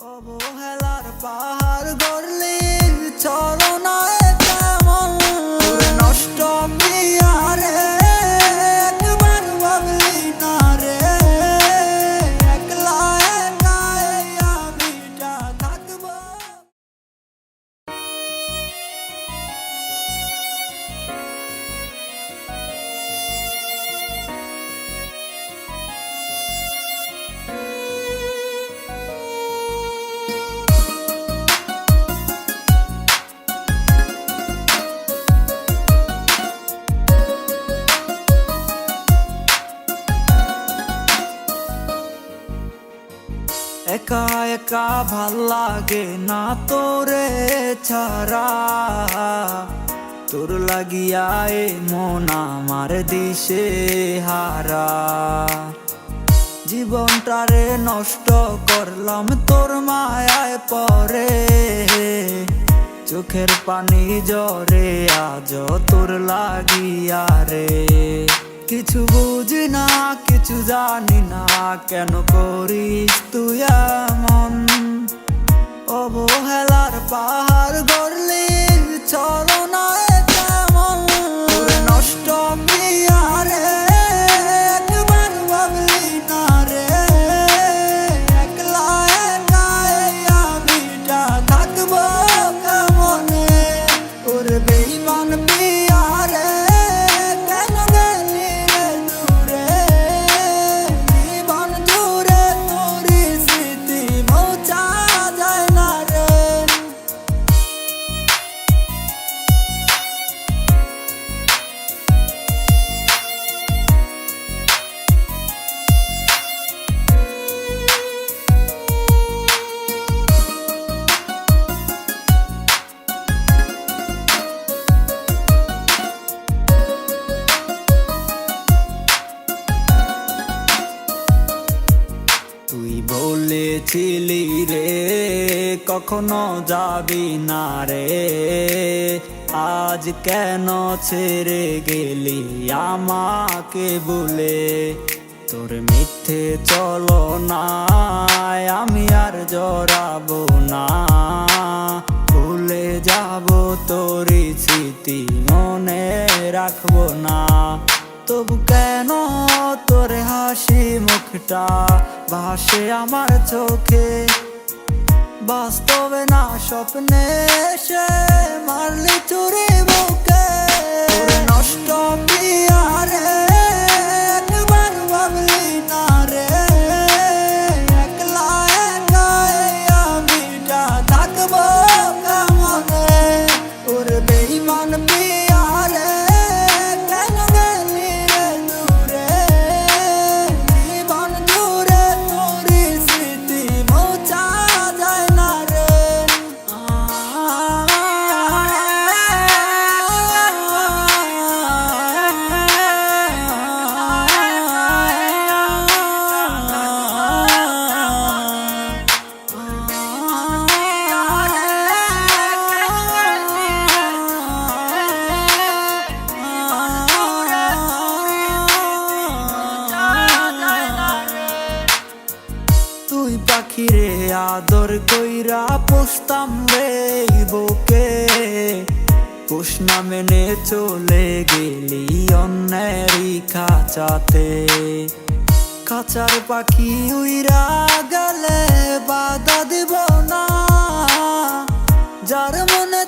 অবহেলার পাহাড় গড়লি চরণায় একা একা ভালো লাগে না তোরে ছাড়া। তোর লাগিয়া এ মন আমার দিশে হারা। জীবনটারে নষ্ট করলাম তোর মায়ায় পরে। চোখের পানি জরে আজ তোর লাগিয়া রে। কিছু বুঝি না কিছু জানি না কেন করিস তুই এমন? তুই বলেছিলি রে, কখনো যাবি না রে। আজ কেন ছেড়ে গেলি আমাকে বলে? তোর মিথ্যে চলো না আমি আর জড়াবো না। ভুলে যাব তোরই স্মৃতি মনে রাখব না। তবু কেন তোর হাসি মুখটা ভাসে আমার চোখে। বাস্তবে না স্বপ্নে সে মারলি চুরি আদর কইরা পোস্তাম রে বোকে কুশ না মেনে চলে গেলি অন্যেরই খাঁচাতে খাঁচার পাখি উইরা গেলে বাধা দিব না। যার মনে